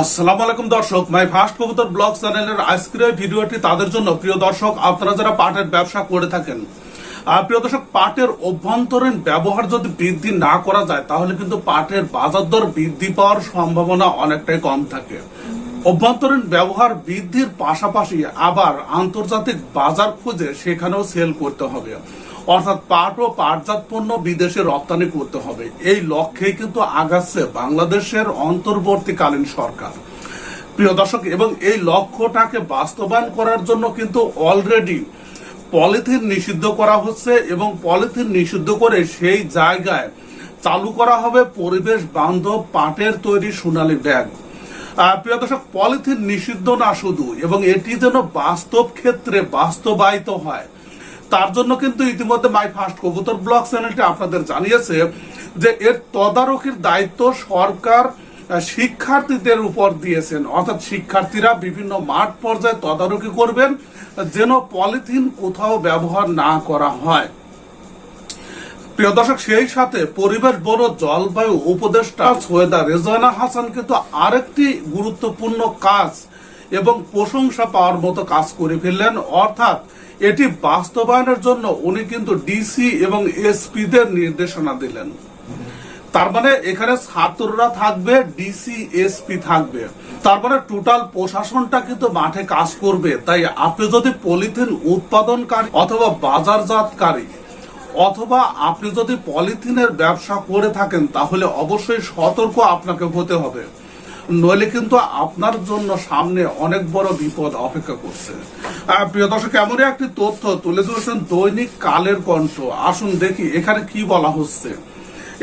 আসসালামু আলাইকুম দর্শক, মাই ফার্স্ট কবুতর ব্লগ চ্যানেলের আজকের ভিডিওটি তাদের জন্য। প্রিয় দর্শক, আপনারা যারা পাটের ব্যবসা করে থাকেন প্রিয় দর্শক, পাটের অভ্যন্তরীণ ব্যবহার যদি বৃদ্ধি না করা যায়, তাহলে কিন্তু পাটের বাজার দর বৃদ্ধি পাওয়ার সম্ভাবনা অনেকটাই কম থাকে। অভ্যন্তরীণ ব্যবহার বৃদ্ধির পাশাপাশি আবার আন্তর্জাতিক বাজার খুঁজে সেখানেও সেল করতে হবে। অর্থাৎ পাট ও পাটজাত পণ্য বিদেশে রপ্তানি করতে হবে। এই লক্ষ্যেই কিন্তু আগাচ্ছে বাংলাদেশের অন্তর্বর্তীকালীন সরকার। প্রিয় দর্শক, এবং এই লক্ষ্যটাকে বাস্তবায়ন করার জন্য কিন্তু অলরেডি পলিথিন নিষিদ্ধ করা হচ্ছে এবং পলিথিন নিষিদ্ধ করে সেই জায়গায় চালু করা হবে পরিবেশ বান্ধব পাটের তৈরি সোনালী ব্যাগ। প্রিয় দর্শক, পলিথিন নিষিদ্ধ না শুধু, এবং এটি যেন বাস্তব ক্ষেত্রে বাস্তবায়িত হয়। তার জন্য কিন্তু ইতিমধ্যে মাই ফার্স্ট কবুতর ব্লগ চ্যানেলটি আপনাদের জানিয়েছে যে এর তদারকির দায়িত্ব সরকার শিক্ষার্থীদের উপর দিয়েছেন। অর্থাৎ শিক্ষার্থীরা বিভিন্ন মাঠ পর্যায়ে তদারকি করবেন যেন পলিথিন কোথাও ব্যবহার না করা হয়। প্রিয় দর্শক, সেই সাথে পরিবেশ বড় জলবায়ু উপদেষ্টা সৈয়দা রেজওয়ানা হাসান কিন্তু আরেকটি গুরুত্বপূর্ণ কাজ এবং প্রশংসা পাওয়ার মতো কাজ করে ফেললেন। অর্থাৎ এটি বাস্তবায়নের জন্য উনি কিন্তু ডিসি এবং এসপি দের নির্দেশনা দিলেন। তার মানে এখানে ছাত্ররা থাকবে, ডিসি, এসপি থাকবে। তার মানে টোটাল প্রশাসনটা কিন্তু মাঠে কাজ করবে। তাই আপনি যদি পলিথিন উৎপাদনকারী অথবা বাজারজাতকারী অথবা আপনি যদি পলিথিনের ব্যবসা করে থাকেন, তাহলে অবশ্যই সতর্ক আপনাকে হতে হবে। নইলে কিন্তু আপনার জন্য সামনে অনেক বড় বিপদ অপেক্ষা করছে। প্রিয় দর্শক, এমনই একটি তথ্য তুলে ধরেছেন দৈনিক কালের কণ্ঠ। আসুন দেখি এখানে কি বলা হচ্ছে।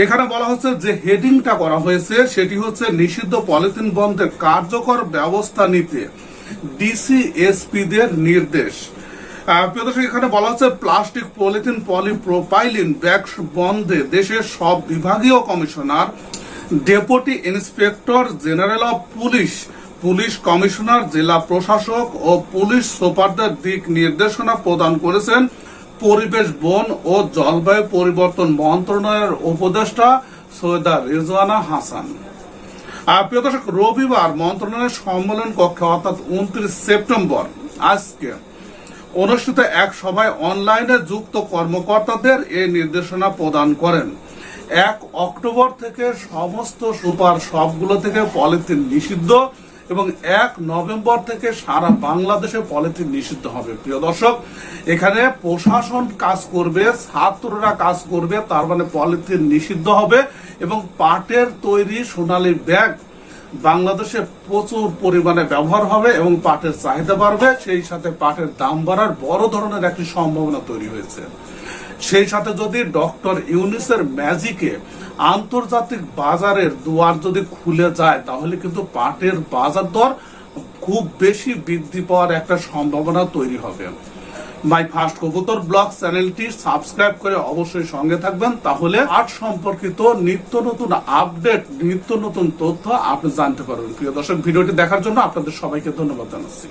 এখানে বলা হচ্ছে যে হেডিংটা করা হয়েছে, সেটি হচ্ছে নিষিদ্ধ পলিথিন বন্ধের কার্যকর ব্যবস্থা নিতে ডিসি এসপি দের নির্দেশ প্রিয় দর্শক, এখানে বলা হচ্ছে প্লাস্টিক, পলিথিন, পলিপ্রোপাইলিন ব্যাগ বন্ধে দেশের সব বিভাগীয় commissioner deputy inspector general of police police commissioner, জেলা প্রশাসক ও পুলিশ সুপারদের দিক নির্দেশনা প্রদান করেছেন পরিবেশ, বন ও জলবায়ু পরিবর্তন মন্ত্রণালয়ের উপদেষ্টা সৈয়দা রেজওয়ানা হাসান। প্রিয় দর্শক, রবিবার মন্ত্রণালয়ের সম্মেলন কক্ষে, অর্থাৎ উনত্রিশ সেপ্টেম্বর, আজকে অনুষ্ঠিত এক সভায় অনলাইনে যুক্ত কর্মকর্তাদের এই নির্দেশনা প্রদান করেন। এক অক্টোবর থেকে সমস্ত সুপার সবগুলো থেকে পলিথিন নিষিদ্ধ এবং এক নভেম্বর থেকে সারা বাংলাদেশে পলিথিন নিষিদ্ধ হবে। প্রিয় দর্শক, এখানে প্রশাসন কাজ করবে, ছাত্ররা কাজ করবে, তার মানে পলিথিন নিষিদ্ধ হবে এবং পাটের তৈরি সোনালী ব্যাগ বাংলাদেশে প্রচুর পরিমাণে ব্যবহার হবে এবং পাটের চাহিদা বাড়বে, সেই সাথে পাটের দাম বাড়ার বড় ধরনের একটি সম্ভাবনা তৈরি হয়েছে। সেই সাথে যদি ডক্টর ইউনিসের ম্যাজিকে আন্তর্জাতিক বাজারের দুয়ার যদি খুলে যায়, তাহলে কিন্তু পাটের বাজার দর খুব বেশি বৃদ্ধি পাওয়ার একটা সম্ভাবনা তৈরি হবে। মাই ফার্স্ট কবুতর ব্লগ চ্যানেলটি সাবস্ক্রাইব করে অবশ্যই সঙ্গে থাকবেন। তাহলে আর্ট সম্পর্কিত নিত্য নতুন আপডেট, নিত্য নতুন তথ্য আপনি জানতে পারবেন। প্রিয় দর্শক, ভিডিওটি দেখার জন্য আপনাদের সবাইকে ধন্যবাদ জানাচ্ছি।